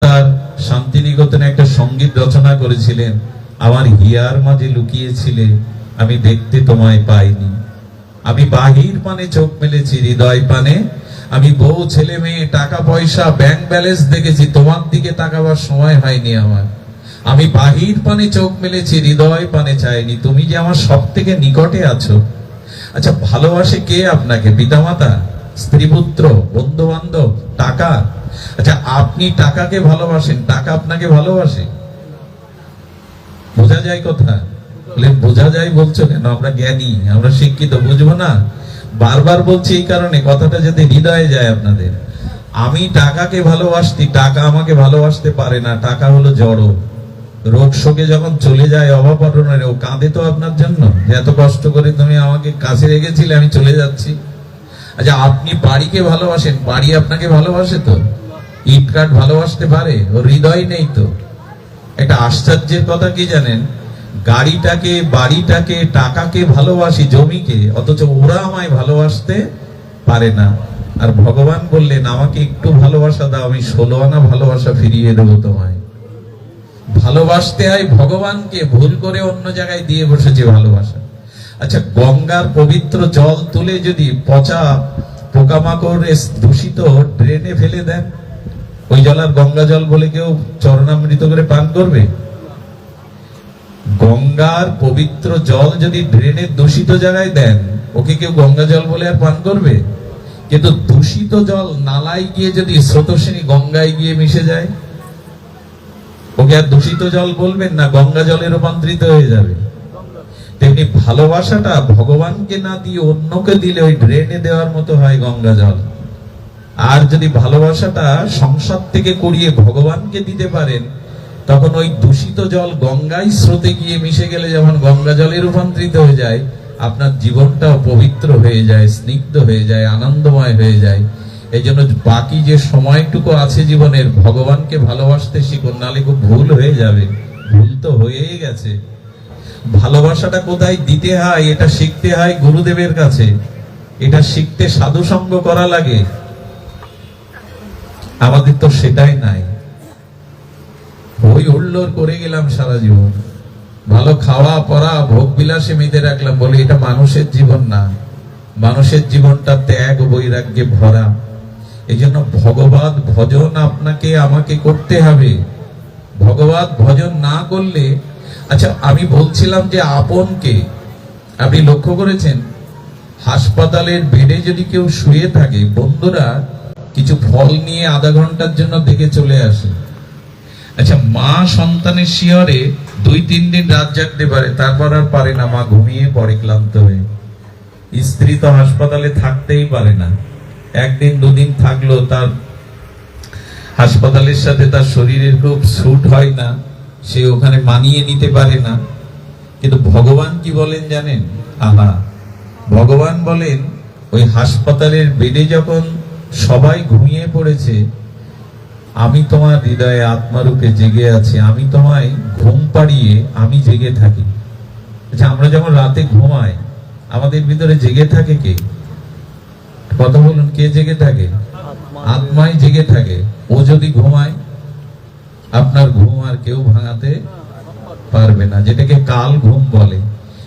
তার শান্তিনিকেতনে একটা সংগীত রচনা করেছিলেন। আমার হিয়ার মাঝে লুকিয়েছিলে, আমি দেখতে তোমায় পাইনি। আমি বাহির পানে চোখ মেলেছি, হৃদয় পানে। আমি বউ, ছেলে, মেয়ে, টাকা পয়সা ব্যাংক ব্যালেন্স দেখেছি, তোমার দিকে তাকাবার সময় হয়নি আমার। আমি বাহির পানে চোখ মেলেছি, হৃদয় পানে চাইনি। তুমি যে আমার সব থেকে নিকটে আছো। আচ্ছা ভালোবাসে কে আপনাকে? পিতামাতা? স্ত্রী পুত্র বন্ধু বান্ধব টাকা। আচ্ছা আপনি টাকাকে ভালোবাসেন, টাকা আপনাকে ভালোবাসে? বোঝা যায় কথা? বোঝা যায় বলছো কেন? আমরা জ্ঞানী, আমরা শিক্ষিত, বুঝব না? বারবার বলছি এই কারণে, কথাটা যাতে হৃদয়ে যায় আপনাদের। আমি টাকাকে ভালোবাসতি, টাকা আমাকে ভালোবাসতে পারে না, টাকা হলো জড়। রোগ শোকে যখন চলে যায়, অভাব ও কাঁদে তো আপনার জন্য। এত কষ্ট করে তুমি আমাকে কাছে রেখেছিলে, আমি চলে যাচ্ছি। আচ্ছা আপনি বাড়িকে ভালোবাসেন, বাড়ি আপনাকে ভালোবাসে তো? ইট কাঠ ভালোবাসতে পারে, ওর হৃদয় নেই তো? একটা আশ্চর্যের কথা কি জানেন? গাড়িটাকে, বাড়িটাকে, টাকাকে ভালোবাসি, জমিকে, অথচ ওরা আমায় ভালোবাসতে পারে না। আর ভগবান বললেন, আমাকে একটু ভালোবাসা দাও, আমি ষোলো আনা ভালোবাসা ফিরিয়ে দেবো তোমায়। ভালোবাসতে হয় ভগবানকে, ভুল করে অন্য জায়গায় দিয়ে বসেছে ভালোবাসা। আচ্ছা গঙ্গার পবিত্র জল তুলে যদি পচা পোকামাকড় দূষিত ড্রেনে ফেলে দেন, ওই জল আর গঙ্গা জল বলে কেউ চরণামৃত করে পান করবে? গঙ্গার পবিত্র জল যদি ড্রেনে দূষিত জায়গায় দেন, ওকে কেউ গঙ্গা জল বলে আর পান করবে? কিন্তু দূষিত জল নালায় গিয়ে যদি স্রোতস্বিনী গঙ্গায় গিয়ে মিশে যায়, ওকে আর দূষিত জল বলবেন না, গঙ্গা জলে রূপান্তরিত হয়ে যাবে। তেমনি ভালোবাসাটা ভগবানকে না দিয়ে অন্যকে দিলে ওই ড্রেনে দেওয়ার মতো হয় গঙ্গা জল। আর যদি ভালোবাসাটা সংসার থেকে করিয়ে ভগবানকে দিতে পারেন, তখন ওই দূষিত জল গঙ্গায় স্রোতে গিয়ে মিশে গেলে যেমন গঙ্গা জলে রূপান্তরিত হয়ে যায়, আপনার জীবনটাও পবিত্র হয়ে যায়, স্নিগ্ধ হয়ে যায়, আনন্দময় হয়ে যায়। এই জন্য বাকি যে সময়টুকু আছে জীবনের, ভগবানকে ভালোবাসতে শিখুন নালে খুব ভুল হয়ে যাবে। ভুল তো হয়েই গেছে। ভালোবাসাটা কোথায় দিতে হয়, এটা শিখতে হয় গুরুদেবের কাছে। এটা শিখতে সাধু সঙ্গ করা লাগে। আমাদের তো সেটাই নাই। ওই হুল্লোড় করে গেলাম সারা জীবন। ভালো খাওয়া, পড়া, ভোগ বিলাসে মেতে রাখলাম। বলে এটা মানুষের জীবন না। মানুষের জীবনটা ত্যাগ, বৈরাগ্যে ভরা। এই জন্য ভগবত ভজন আপনাকে, আমাকে করতে হবে। ভগবত ভজন না করলে আচ্ছা আমি বলছিলাম যে আপনকে, আপনি লক্ষ্য করেছেন? হাসপাতালের বেডে যদি কেউ শুয়ে থাকে, বন্ধুরা কিছু ফল নিয়ে আধা ঘণ্টার জন্য দেখে চলে আসে। আচ্ছা মা সন্তানের শিয়রে দুই, তিন দিন রাত জাগতে পারে, তারপর আর পারে না, মা ঘুমিয়ে পড়ে ক্লান্ত হয়ে। স্ত্রী তো হাসপাতালে থাকতেই পারে না। একদিন, দুদিন থাকল তার হাসপাতালের সাথে তার শরীরের খুব স্যুট হয় না। সে ওখানে মানিয়ে নিতে পারে না। কিন্তু ভগবান কি বলেন জানেন? আহা। ভগবান বলেন ওই হাসপাতালের বেডে যখন সবাই ঘুমিয়ে পড়েছে আমি তোমার হৃদয়ে আত্মারূপে জেগে আছি আমি তোমায় ঘুম পাড়িয়ে আমি জেগে থাকি। আচ্ছা আমরা যখন রাতে ঘুমাই আমাদের ভিতরে জেগে থাকে কে? কথা বলুন কে জেগে থাকে? আত্মাই জেগে থাকে। ও যদি ঘুমায় আপনার ঘুম আর কেউ ভাঙাতে পারবে না, যেটাকে কাল ঘুম বলে।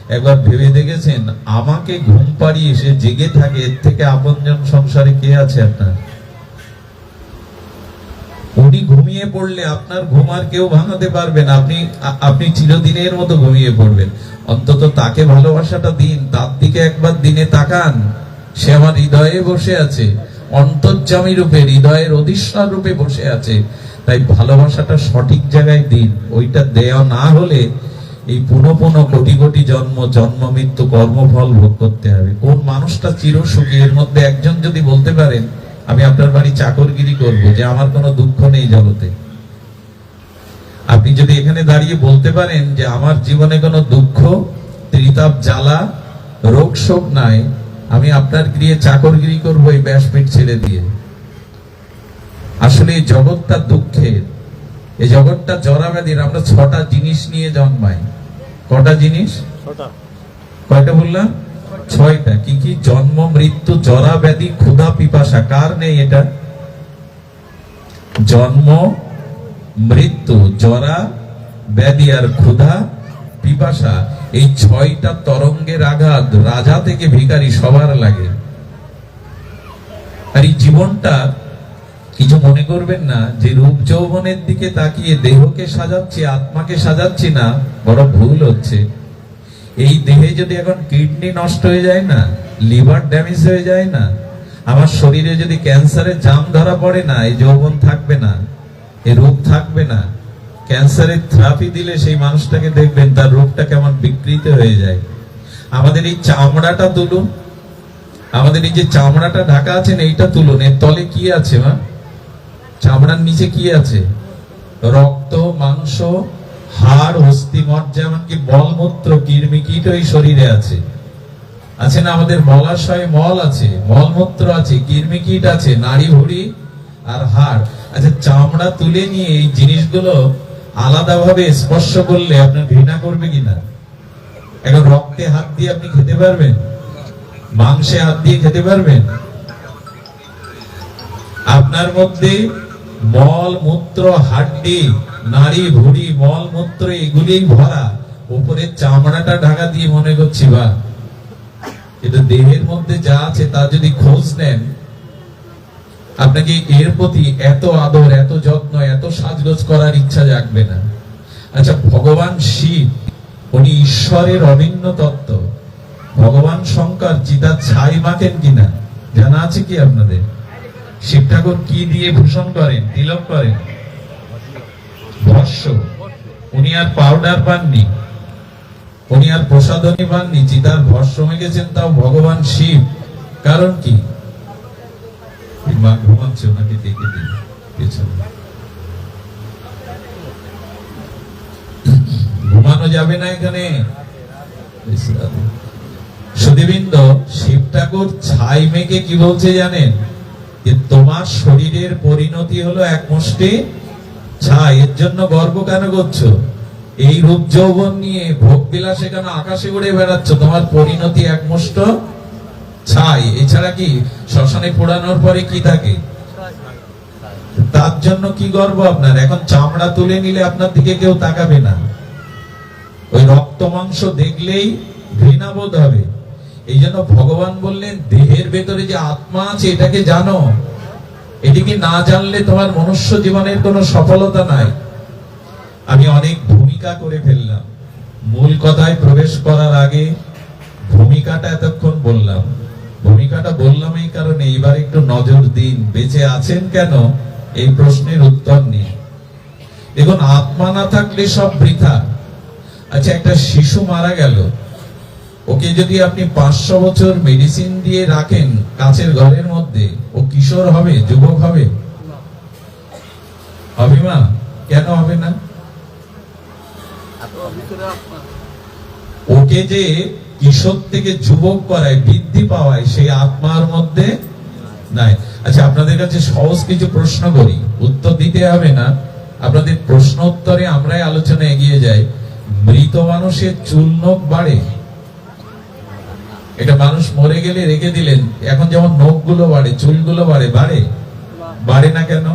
একবার ভেবে দেখেছেন? আমাকে ঘুম পাড়িয়ে সে জেগে থাকে, এর থেকে আপনজন সংসারে কে আছে আপনার? উনি ঘুমিয়ে পড়লে আপনার ঘুম আর কেউ ভাঙাতে পারবেন আপনি আপনি চিরদিনের মতো ঘুমিয়ে পড়বেন। অন্তত তাকে ভালোবাসাটা দিন। তার দিকে একবার দিনে তাকান। সে আমার হৃদয়ে বসে আছে। অন্তর্জামী রূপে, হৃদয়ের অধিষ্ঠান রূপে বসে আছে। তাই ভালোবাসাটা সঠিক জায়গায় দিন। ওইটা দেওয়া না হলে এই পুনঃ পুনঃ কোটি কোটি জন্ম জন্ম, মৃত্যু, কর্মফল ভোগ করতে হবে। কোন মানুষটা চিরসুখী? এর মধ্যে একজন যদি বলতে পারেন, আমি আপনার বাড়ি চাকরগিরি করব, যে আমার কোনো দুঃখ নেই জগতে। আপনি যদি এখানে দাঁড়িয়ে বলতে পারেন যে আমার জীবনে কোনো দুঃখ, ত্রিতাপ, জ্বালা, রোগ, শোক নাই, আমি আপনার গৃহে চাকরগিরি করব এই ব্যাসপীঠ ছেড়ে দিয়ে। আসলে এই জগৎটা দুঃখের। এই জগৎটা জরাব্যাধির আমরা ছটা জিনিস নিয়ে জন্মাই। কটা জিনিস? কয়টা বললাম? ছয়টা। কি কি? জন্ম মৃত্যু জরা ব্যাধি ক্ষুধা পিপাসা। কার নেই এটা? জন্ম মৃত্যু জরা ব্যাধি আর ক্ষুধা পিপাসা। এই ছয়টা তরঙ্গের আঘাত রাজা থেকে ভিখারি সবার লাগে। আর এই জীবনটা কিছু মনে করবেন না, যে রূপ যৌবনের দিকে তাকিয়ে দেহকে সাজাচ্ছি, আত্মাকে সাজাচ্ছি না, বড় ভুল হচ্ছে। এই দেহে যদি এখন কিডনি নষ্ট হয়ে যায় না, লিভার ড্যামেজ হয়ে যায় না, আমার শরীরে যদি ক্যান্সারের জাম ধরা পড়ে না, এই যৌবন থাকবে না এই রূপ থাকবে না, ক্যান্সারের থেরাপি দিলে সেই মানুষটাকে দেখবেন তার রূপটা কেমন বিকৃত হয়ে যায়। আমাদের এই চামড়াটা তুলুন, আমাদের এই যে চামড়াটা ঢাকা আছেন এইটা তুলুন, এর তলে কি আছে, মা? চামড়ার নিচে কি আছে? রক্ত, মাংস, হাড় অস্থি মজ্জা এমনকি মলমূত্র কীর্মি কীট শরীরে আছে। আছে না আমাদের মলাশয় মল আছে? মলমূত্র আছে কীর্মি কীট আছে, নাড়ি ভুড়ি আর হাড়। আচ্ছা চামড়া তুলে নিয়ে এই জিনিসগুলো আলাদাভাবে স্পর্শ করলে আপনার ঘৃণা করবে কিনা এখন রক্তে হাত দিয়ে আপনি খেতে পারবেন? মাংসে হাত দিয়ে খেতে পারবেন? আপনার মধ্যে মল মূত্র হাড্ডি নারী ভুড়ি মল মূত্র এগুলি ভরা। উপরে চামড়াটা ঢাকা দিয়ে মনে করছি, বা। কিন্তু দেহের মধ্যে যা আছে তা যদি খোঁজ নেন, আপনাকে এর প্রতি এত আদর, এত যত্ন, এত সাজগোজ করার ইচ্ছা জাগবে না। আচ্ছা ভগবান শিব, উনি ঈশ্বরের অভিন্ন তত্ত্ব। ভগবান শঙ্কর চিতার ছাই মাখেন কিনা? জানা আছে কি আপনাদের? শিব ঠাকুর কি দিয়ে ভূষণ করেন, তিলক করেন? ভস্য। উনি আর পাউডার পাননি। উনি আর প্রসাদনী পাননি চিতার ভস্য মেখেছেন তাও ভগবান শিব। কারণ কি? ঘুমাচ্ছে, ওনাকে ডেকে দিন, পেছনে। ঘুমানো যাবে না এখানে। সুদীবৃন্দ, শিব ঠাকুর ছাই মেঘে কি বলছে জানেন? যে তোমার শরীরের পরিণতি হলো এক মুষ্টি। ছাই এর জন্য গর্ব কেন করছ? এই রূপ যৌবন নিয়ে ভোগ বিলাসে কেন আকাশে উড়ে বেড়াচ্ছ? তোমার পরিণতি এক মুষ্ট? ছাই এছাড়া কি শ্মশানে পোড়ানোর পরে কি থাকে? তার জন্য কি গর্ব আপনার? এখন চামড়া তুলে নিলে আপনার দিকে কেউ তাকাবে না। ওই রক্ত মাংস দেখলেই ঘৃণাবোধ হবে। এই জন্য ভগবান বললেন, দেহের ভেতরে যে আত্মা আছে, এটাকে জানো। এটিকে না জানলে তোমার মনুষ্য জীবনের কোনো সফলতা নাই? আমি অনেক ভূমিকা করে ফেললাম। মূল কথায় প্রবেশ করার আগে ভূমিকাটা এতক্ষণ বললাম। ভূমিকাটা বললাম এই কারণে, এবার একটু নজর দিন, বেঁচে আছেন কেন? এই প্রশ্নের উত্তর নিয়ে দেখুন, আত্মা না থাকলে সব বৃথা। আচ্ছা একটা শিশু মারা গেল। ওকে যদি আপনি পাঁচশো বছর মেডিসিন দিয়ে রাখেন কাছের ঘরের মধ্যে, ও কিশোর হবে, যুবক হবে? মা। কেন হবে না? ওকে যে কিশোর থেকে যুবক করায়, বৃদ্ধি পাওয়ায়, সেই আত্মার মধ্যে নাই। আচ্ছা আপনাদের কাছে সহজ কিছু প্রশ্ন করি। উত্তর দিতে হবে না। আপনাদের প্রশ্ন উত্তরে আমরাই আলোচনা এগিয়ে যাই। মৃত মানুষের চুল বাড়ে? এটা মানুষ মরে গেলে রেখে দিলেন। এখন যেমন নখগুলো বাড়ে, চুলগুলো বাড়ে বাড়ে? বাড়ে না কেন?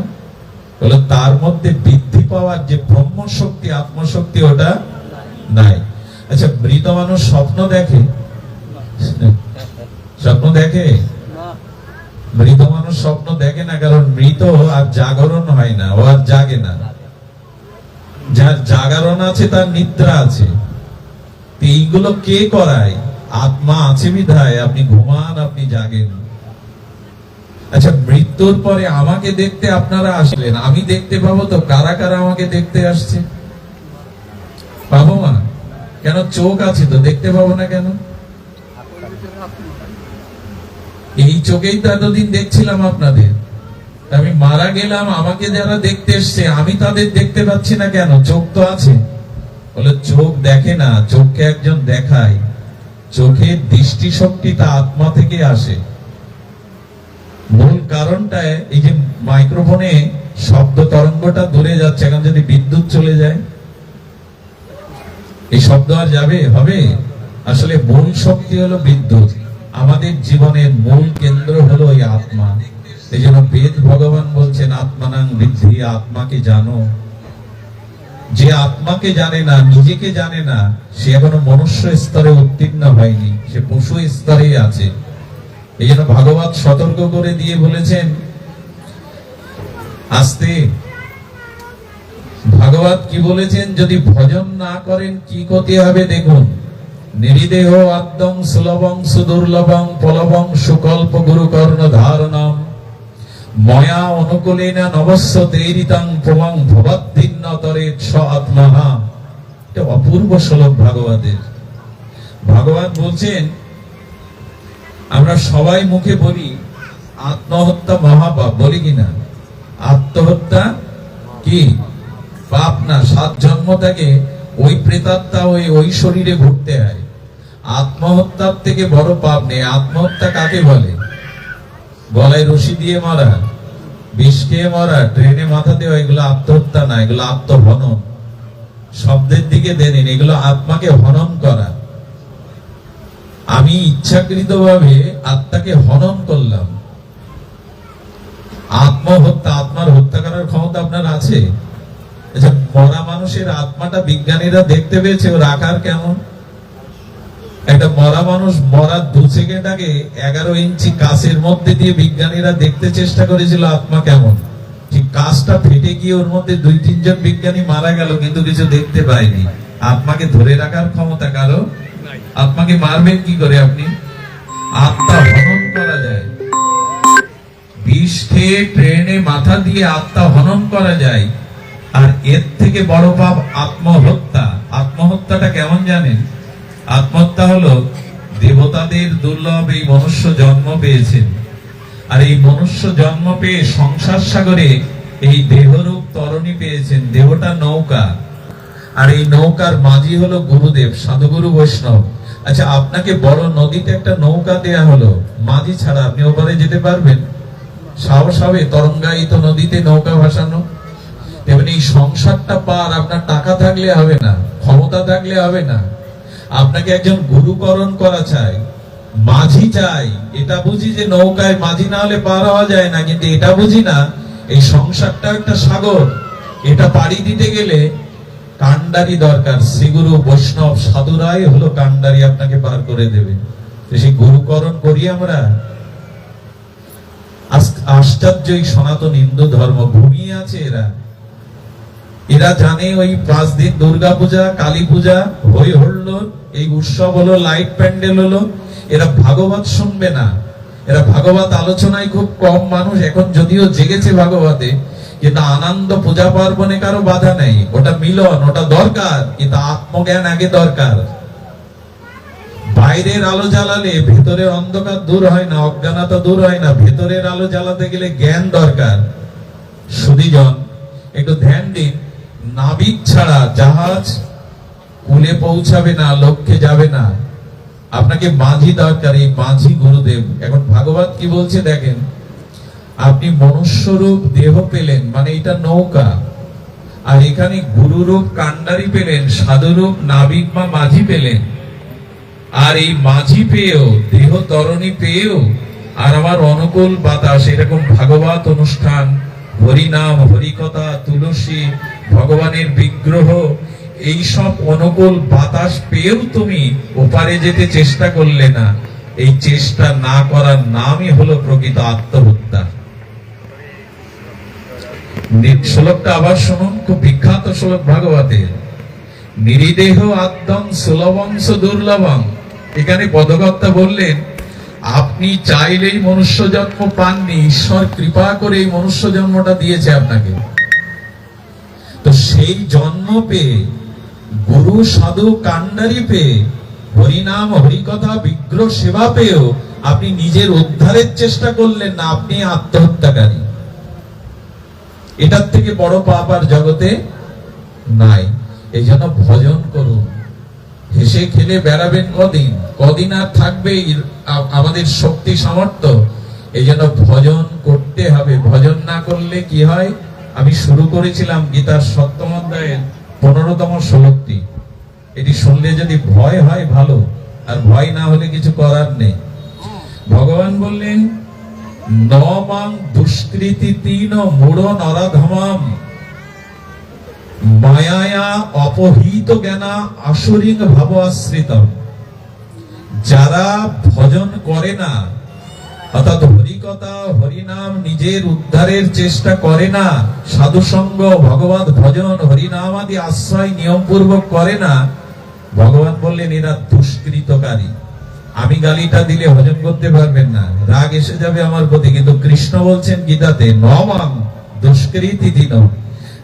তার মধ্যে বৃদ্ধি পাওয়ার যে ব্রহ্ম শক্তি আত্মশক্তি, ওটা নাই। আচ্ছা মৃত মানুষ স্বপ্ন দেখে? স্বপ্ন দেখে? মৃত মানুষ স্বপ্ন দেখে না, কারণ মৃত আর জাগরণ হয় না, ও আর জাগে না। যার জাগরণ আছে, তার নিদ্রা আছে। এইগুলো কে করায়? আত্মা আছে বিধায়, আপনি ঘুমান, আপনি জাগেন। আচ্ছা মৃত্যুর পরে আমাকে দেখতে আপনারা আসলেন। আমি দেখতে পাবো তো কারা কারা আমাকে দেখতে আসছে? পাবো মা? কেন চোখ আছে তো দেখতে পাবো না কেন? এই চোখেই তো এতদিন দেখছিলাম আপনাদের। আমি মারা গেলাম, আমাকে যারা দেখতে এসছে, আমি তাদের দেখতে পাচ্ছি না কেন? চোখ তো আছে। বলে, চোখ দেখে না, চোখকে একজন দেখায়। চোখের দৃষ্টি শক্তি তা আত্মা থেকে আসে। মূল কারণটা এই যে মাইক্রোফোনে শব্দ তরঙ্গটা দূরে যাচ্ছে, এখন যদি বিদ্যুৎ চলে যায়, এই শব্দ আর যাবে? হবে। আসলে মূল শক্তি হলো বিদ্যুৎ। আমাদের জীবনের মূল কেন্দ্র হলো এই আত্মা। এই জন্য বেদ ভগবান বলছেন, আত্মানাং বৃদ্ধি, আত্মাকে জানো। যে আত্মাকে জানে না, নিজেকে জানে না, সে এখনও মনুষ্য স্তরে উত্তীর্ণ হয়নি, সে পশু স্তরেই আছে। এই জন্য ভাগবত সতর্ক করে দিয়ে বলেছেন, আস্তে, ভাগবত কি বলেছেন, যদি ভজন না করেন কি ক্ষতি হবে দেখুন। নিরিদেহ আদ্যং সুলভং সুদুর্লভং পলবং সুকল্প গুরুকর্ণ ধারণম। ময়া অনুকূলেনা নবস্য তৈরিতাং প্রমাং ভবদ্দিন্ন তরে স আত্মহা এটা অপূর্ব শ্লোক ভাগবতের। ভাগবত বলছেন, আমরা সবাই মুখে বলি, আত্মহত্যা মহাপাপ, বলি কিনা? আত্মহত্যা কি? পাপ না, সাত জন্ম থেকে ওই প্রেতাত্মা ওই ওই শরীরে ঘুরতে হয়। আত্মহত্যার থেকে বড় পাপ নেই। আত্মহত্যা কাকে বলে? গলায় রশি দিয়ে মারা। বিষ খেয়ে মারা, ট্রেনে মাথা দেওয়া, এগুলো আত্মহত্যা না, এগুলো আত্মহনন। শব্দের দিকে দেনেন, এগুলো আত্মাকে হনন করা। আমি ইচ্ছাকৃত ভাবে আত্মাকে হনন করলাম। আত্মহত্যা, আত্মার হত্যা করার ক্ষমতা আপনার আছে? আচ্ছা মরা মানুষের আত্মাটা বিজ্ঞানীরা দেখতে পেয়েছে, ওর আকার কেমন? একটা মরা মানুষ মরার দু সেকেন্ড আগে এগারো ইঞ্চি কাছের মধ্যে দিয়ে বিজ্ঞানীরা দেখতে চেষ্টা করেছিল আত্মা কেমন। ঠিক কাজটা ফেটে গিয়ে ওর মধ্যে দুই, তিনজন বিজ্ঞানী মারা গেল, কিন্তু কিছু দেখতে পায়নি। আত্মাকে ধরে রাখার ক্ষমতা কারও? আত্মাকে মারবেন কি করে আপনি? আত্মা হনন করা যায়। বিষ খেয়ে ট্রেনে মাথা দিয়ে আত্মা হনন করা যায়। আর এর থেকে বড় পাপ আত্মহত্যা। আত্মহত্যাটা কেমন জানেন? আত্মহত্যা হলো দেবতাদের দুর্লভ এই মনুষ্য জন্ম পেয়েছেন আর এই মনুষ্য জন্ম পেয়ে সংসার সাগরে এই দেহরূপ তরণী পেয়েছেন। দেহটা নৌকা। আর এই নৌকার মাঝি হলো গুরুদেব, সাধুগুরু বৈষ্ণব। আচ্ছা আপনাকে বড় নদীতে একটা নৌকা দেয়া হলো। মাঝি ছাড়া আপনি ওপারে যেতে পারবেন। সাহস হবে তরঙ্গায়িত নদীতে নৌকা ভাসানো। তেমনি এই সংসারটা পার, আপনার টাকা থাকলে হবে না, ক্ষমতা থাকলে হবে না। আপনাকে একজন গুরুকরণ করা চাই, মাঝি চাই। এটা বুঝি যে নৌকায় মাঝি না হলে পার হওয়া যায় না, কিন্তু এটা বুঝি না, এই সংসারটা একটা সাগর। এটা পাড়ি দিতে গেলে কান্ডারি দরকার। শ্রীগুরু বৈষ্ণব সাধুরাই হলো কান্ডারি আপনাকে পার করে দেবে। সেই গুরুকরণ করি আমরা। আশ্চর্য সনাতন হিন্দু ধর্ম, ঘুমিয়ে আছে এরা। এরা জানে ওই পাঁচ দিন দুর্গা পূজা, কালী পূজা, হই হল্লো এই উৎসব হলো, লাইট প্যান্ডেল হলো। এরা ভাগবত শুনবে না। এরা ভাগবত আলোচনায় খুব কম মানুষ। এখন যদিও জেগেছে ভাগবতে, কিন্তু আনন্দ পূজা পার্বণে কারও বাধা নেই। ওটা মিলন, ওটা দরকার, কিন্তু আত্মজ্ঞান আগে দরকার। বাইরের আলো জ্বালালে ভেতরের অন্ধকার দূর হয় না, অজ্ঞানতা দূর হয় না। ভেতরের আলো জ্বালাতে গেলে জ্ঞান দরকার। সুদীজন একটু ধ্যান দিন। নাবিক ছাড়া জাহাজ কুলে পৌঁছাবে না, লক্ষ্যে যাবে না। আপনাকে মাঝি দরকার এই মাঝি গুরুদেব। এখন ভাগবত কি বলছে দেখেন, আপনি মনুষ্যরূপ দেহ পেলেন মানে এটা নৌকা। আর এখানে গুরুরূপ কান্ডারি পেলেন, সাধুরূপ নাবিক বা মাঝি পেলেন। আর এই মাঝি পেয়েও, দেহ তরণী পেয়েও, আর আমার অনুকূল বাতাস, এরকম ভাগবত অনুষ্ঠান হরিনাম হরিকথা তুলসী ভগবানের বিগ্রহ, এই সব অনুকূল বাতাস পেয়েও তুমি ওপারে যেতে চেষ্টা করলে না। এই চেষ্টা না করার নামই হলো প্রকৃত আত্মহত্যা। শ্লোকটা আবার শুনুন, খুব বিখ্যাত শ্লোক ভাগবতের নিরিদেহ আদ্যং সুলভংশ দুর্লভং এখানে পদকর্তা বললেন, আপনি চাইলেই মনুষ্য জন্ম পাননি, ঈশ্বর কৃপা করে এই মনুষ্য জন্মটা দিয়েছে আপনাকে। সেই জন্ম পেয়ে, গুরু সাধু কান্ডারি পেয়ে, হরিনাম, হরিকথা, বিগ্রহ সেবা পেয়েও আপনি নিজের উদ্ধারের চেষ্টা করলেন না, আপনি আত্মহত্যাকারী এটার থেকে বড় পাপ আর জগতে নাই। এই জন্য ভজন করুন। হেসে খেলে বেড়াবেন কদিন? কদিন আর থাকবে আমাদের শক্তি সামর্থ্য? এই জন্য ভজন করতে হবে। ভজন না করলে কি হয়? আমি শুরু করেছিলাম গীতার সপ্তম অধ্যায়ের পনেরোতম শ্লোকটি। এটি শুনলে যদি ভয় হয় ভালো, আর ভয় না হলে কিছু করার নেই। ভগবান বললেন নমাং দুষ্কৃতি তিন মূঢ় নরাধমাম। মায়ায়া অপহৃত জ্ঞানা আসরিং ভাব আশ্রিত যারা ভজন করে না অর্থাৎ হরিকথা, হরিনাম নিজের উদ্ধারের চেষ্টা করে না সাধু সঙ্গ ভগবত ভজন হরিনাম আদি আশ্রয় নিয়ম পূর্বক করে না। ভগবান বললেন, এরা দুষ্কৃতকারী। আমি গালিটা দিলে হজম করতে পারবেন না। রাগ এসে যাবে আমার প্রতি। কিন্তু কৃষ্ণ বলছেন গীতাতে, নমাম দুষ্কৃতি দিন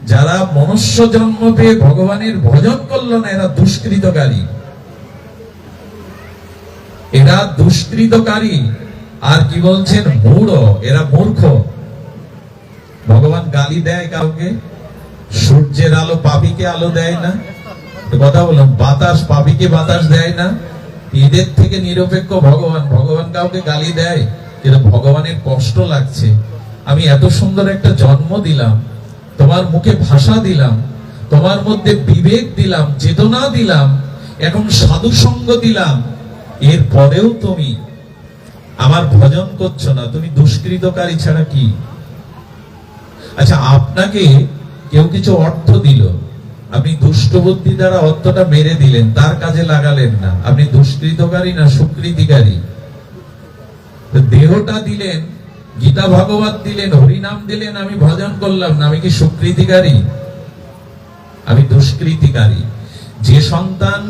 যারা মনুষ্য জন্ম পেয়ে ভগবানের ভজন করল না, এরা দুষ্কৃতকারী। এরা দুষ্কৃতকারী। আর কি বলছেন? মূঢ়। এরা মূর্খ। ভগবান গালি দেয় কাউকে, সূর্যের আলো পাপিকে আলো দেয় না। কথা বললাম, বাতাস পাপিকে বাতাস দেয় না। এদের থেকে নিরপেক্ষ ভগবান। ভগবান কাউকে গালি দেয়, কিন্তু ভগবানের কষ্ট লাগছে। আমি এত সুন্দর একটা জন্ম দিলাম, তোমার মুখে ভাষা দিলাম, তোমার মধ্যে বিবেক দিলাম, চেতনা দিলাম, এখন সাধু সঙ্গ দিলাম। এর পরেও তুমি আমার ভজন করছ না, তুমি দুষ্কৃতকারী ছাড়া কি? আচ্ছা আপনাকে কেউ কিছু অর্থ দিল? আপনি দুষ্ট বুদ্ধি দ্বারা অর্থটা মেরে দিলেন, তার কাজে লাগালেন না। আপনি দুষ্কৃতকারী না সুকৃতিকারী? দেহটা দিলেন, গীতা ভগবত দিলেন, হরিনাম দিলেন, আমি ভজন করলাম না, আমি কি সুকৃতিকারী? আমি দুষ্কৃতিকারী। যে সন্তান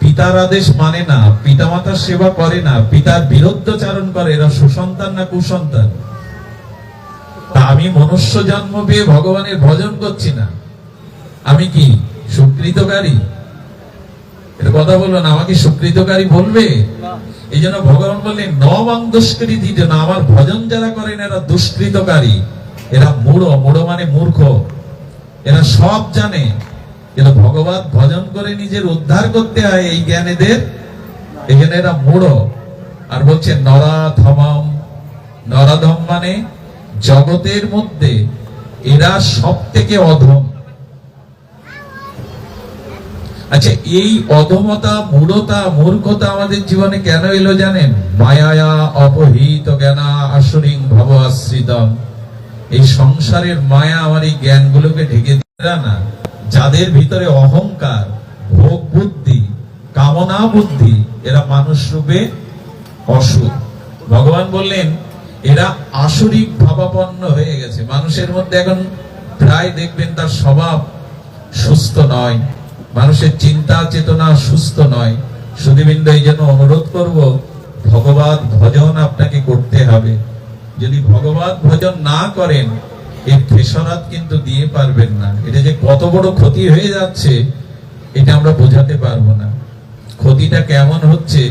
পিতার আদেশ মানে না, পিতামাতার সেবা করে না, পিতার বিরুদ্ধচারণ করে, এরা সুসন্তান না কুসন্তান? তা আমি মনুষ্য জন্ম পেয়ে ভগবানের ভজন করছি না। আমি কি সুকৃতকারী? এটা কথা বলবেন, আমাকে সুকৃতকারী বলবে? এই জন্য ভগবান বললেন, নবাং দুষ্কৃতি না, আমার ভজন যারা করেন, এরা দুষ্কৃতকারী। এরা মূঢ় মূঢ় মানে মূর্খ। এরা সব জানে। কিন্তু ভগবান ভজন করে নিজের উদ্ধার করতে হয় এই জ্ঞানীদের। এখানে এরা মূঢ় আর বলছে, নরাধমম, নরাধম মানে জগতের মধ্যে এরা সব থেকে অধম। আচ্ছা এই অধমতা, মূঢ়তা, মূর্খতা আমাদের জীবনে কেন এলো জানেন? মায়ায়া অপহিত জ্ঞানা আসরিং ভব আশ্রিতম। এই সংসারের মায়া আমার এই জ্ঞানগুলোকে ঢেকে না যাদের ভিতরে অহংকার, ভোগ বুদ্ধি, কামনা বুদ্ধি, এরা মানুষ রূপে অসুর। ভগবান বললেন, এরা আসরিক ভাবাপন্ন হয়ে গেছে। মানুষের মধ্যে এখন প্রায় দেখবেন তার স্বভাব সুস্থ নয়। মানুষের চিন্তা, চেতনা সুস্থ নয়। সুদীবৃন্দ এই জন্য অনুরোধ করব, ভগবত ভজন আপনাকে করতে হবে। যদি ভগবত ভজন না করেন এর খেসরাত কিন্তু দিয়ে পারবেন না। এটা যে কত বড় ক্ষতি হয়ে যাচ্ছে, এটা আমরা বোঝাতে পারব না। ক্ষতিটা কেমন হচ্ছে,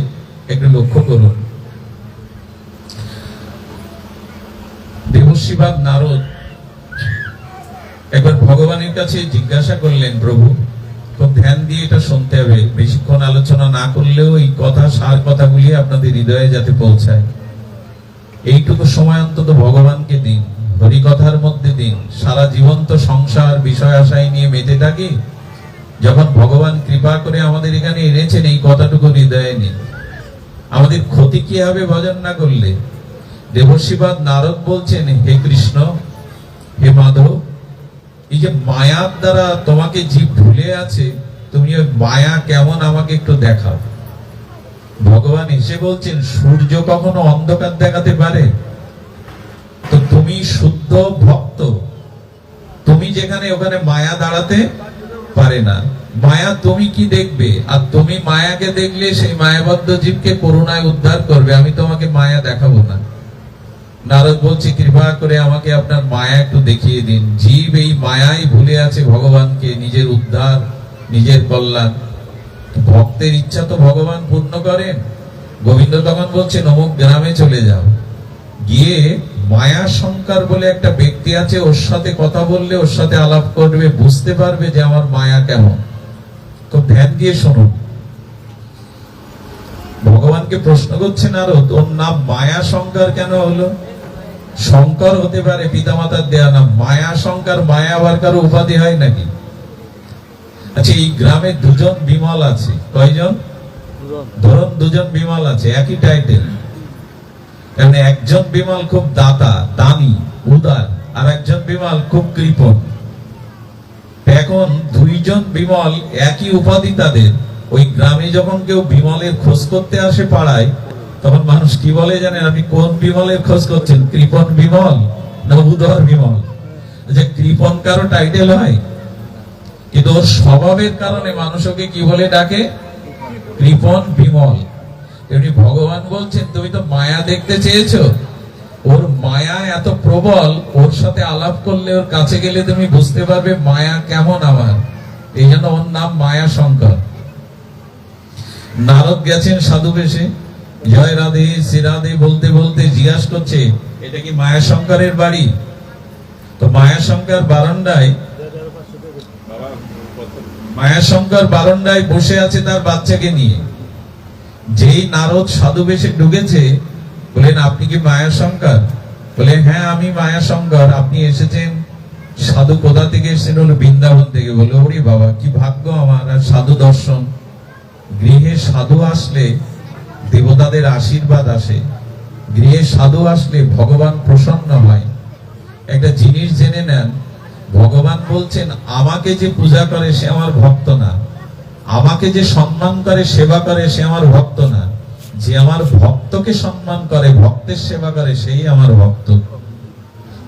একটু লক্ষ্য করুন। দেবশিবাদ নারদ একবার ভগবানের কাছে জিজ্ঞাসা করলেন, প্রভু খুব ধ্যান দিয়ে এটা শুনতে হবে। বেশিক্ষণ আলোচনা না করলেও এই কথা, সার কথাগুলি আপনাদের হৃদয়ে যাতে পৌঁছায়। এইটুকু সময় অন্তত ভগবানকে দিন। হরিকথার মধ্যে দিন, সারা জীবন তো সংসার বিষয় আশায় নিয়ে মেতে থাকি, যখন ভগবান কৃপা করে আমাদের এখানে এনেছেন, এই কথাটুকু হৃদয়ে নিন আমাদের ক্ষতি কি হবে ভজন না করলে? দেবশিবাদ নারদ বলছেন, হে কৃষ্ণ, হে মাধব, এই যে মায়ার দ্বারা তোমাকে জীব ভুলে আছে, তুমি ওই মায়া কেমন আমাকে একটু দেখাও। ভগবান এসে বলছেন, সূর্য কখনো অন্ধকার দেখাতে পারে? তো তুমি শুদ্ধ ভক্ত। তুমি যেখানে, ওখানে মায়া দাঁড়াতে পারে না। মায়া তুমি কি দেখবে? আর তুমি মায়াকে দেখলে সেই মায়াবদ্ধ জীবকে করুণায় উদ্ধার করবে। আমি তোমাকে মায়া দেখাবো না। নারদ বলছে, কৃপা করে আমাকে আপনার মায়া একটু দেখিয়ে দিন। জীব এই মায়াই ভুলে আছে ভগবানকে। নিজের উদ্ধার, নিজের কল্যাণ। ভক্তের ইচ্ছা তো ভগবান পূর্ণ করেন। গোবিন্দ তখন বলছে অমুক গ্রামে চলে যাও। গিয়ে মায়া শঙ্কর বলে একটা ব্যক্তি আছে ওর সাথে কথা বললে ওর সাথে আলাপ করবে বুঝতে পারবে যে আমার মায়া কেমন। তো ধ্যান দিয়ে শুনুন। ভগবানকে প্রশ্ন করছেন আরও তোর নাম মায়া শঙ্কর কেন হলো? শঙ্কর হতে পারে পিতামাতার দেয়া নাম। মায়া শঙ্কর মায়া আবার কারও উপাধি হয় নাকি? আচ্ছা এই গ্রামে দুজন বিমল আছে। কয়জন? ধরুন দুজন বিমল আছে একই টাইটেল কারণ একজন বিমল খুব দাতা দানি উদার, আর একজন বিমল খুব কৃপণ। এখন দুইজন বিমল একই উপাধি তাদের। ওই গ্রামে যখন কেউ বিমলের খোঁজ করতে আসে পাড়ায়, তখন মানুষ কি বলে জানেন? আপনি কোন বিমলের খোঁজ করছেন? কৃপন বিমল না উদর বিমল? যে কৃপন কারও টাইটেল হয়, কিন্তু ওর স্বভাবের কারণে মানুষ ওকে কি বলে ডাকে? কৃপন বিমল। এমনি ভগবান বলছেন, তুমি তো মায়া দেখতে চেয়েছো। ওর মায়া এত প্রবল, ওর সাথে আলাপ করলে ওর কাছে গেলে তুমি বুঝতে পারবে মায়া কেমন আমার। এই জন্য ওর নাম মায়া শঙ্কর। নারদ গেছেন সাধু বেশে। জয় রাধে, শ্রী রাধে বলতে বলতে জিজ্ঞাসা করছে, এটা কি মায়া শঙ্করের বাড়ি? তো মায়া শঙ্কর বারান্দায় মায়া শঙ্কর বারান্দায় বসে আছে তার বাচ্চাকে নিয়ে। যেই নারদ সাধু বেশে ঢুকেছে বলেন, আপনি কি মায়া শঙ্কর বলে হ্যাঁ আমি মায়া শঙ্কর আপনি এসেছেন সাধু কোথা থেকে এসেছেন? হলো বৃন্দাবন থেকে। বলে, ওরে বাবা, কি ভাগ্য আমার, আর সাধু দর্শন। গৃহে সাধু আসলে দেবতাদের আশীর্বাদ আসে। গৃহে সাধু আসলে ভগবান প্রসন্ন হয়। একটা জিনিস জেনে নেন, ভগবান বলছেন, আমাকে যে পূজা করে সে আমার ভক্ত না। আমাকে যে সম্মান করে, সেবা করে, সে আমার ভক্ত না। যে আমার ভক্তকে সম্মান করে, ভক্তের সেবা করে, সেই আমার ভক্ত।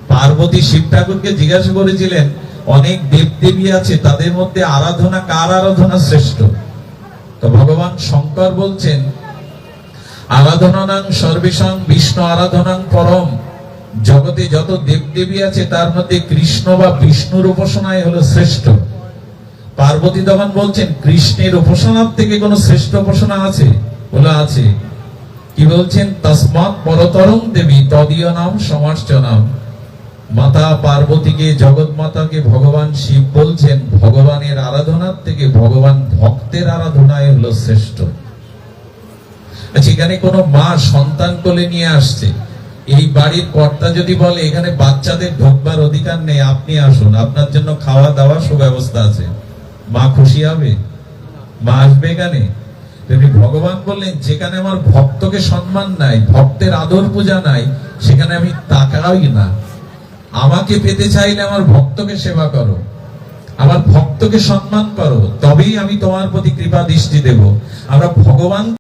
পার্বতী শিব ঠাকুরকে জিজ্ঞাসা করেছিলেন, অনেক দেবদেবী আছে, তাদের মধ্যে আরাধনা কার আরাধনা শ্রেষ্ঠ? তো ভগবান শঙ্কর বলছেন, আরাধনানাং সর্বেশাং বিষ্ণু আরাধনাং পরম। জগতে যত দেবদেবী আছে, তার মধ্যে কৃষ্ণ বা বিষ্ণুর উপাসনাই হলো শ্রেষ্ঠ। পার্বতী তখন বলছেন, কৃষ্ণের উপাসনার থেকে কোন শ্রেষ্ঠ উপাসনা আছে? বলে আছে। কি বলছেন? তসমাৎ পরতরং দেবী, তদীয় নাম সমার্চনাম মাতা পার্বতীকে জগৎ মাতাকে ভগবান শিব বলছেন, ভগবানের আরাধনার থেকে ভগবান ভক্তের আরাধনায় হলো শ্রেষ্ঠ। আচ্ছা এখানে কোনো মা সন্তান কোলে নিয়ে আসছে। এই বাড়ির কর্তা যদি বলে, এখানে বাচ্চাদের ঢোকবার অধিকার নেই, আপনি আসুন, আপনার জন্য খাওয়া দাওয়া সুব্যবস্থা আছে। মা খুশি হবে? মা আসবে এখানে? ভগবান বললেন, যেখানে আমার ভক্তকে সম্মান নাই, ভক্তের আদর পূজা নাই, সেখানে আমি তাকাই না। আমাকে পেতে চাইলে আমার ভক্তকে সেবা করো। আমার ভক্তকে সম্মান করো। তবেই আমি তোমার প্রতি কৃপা দৃষ্টি দেব। আমরা ভগবান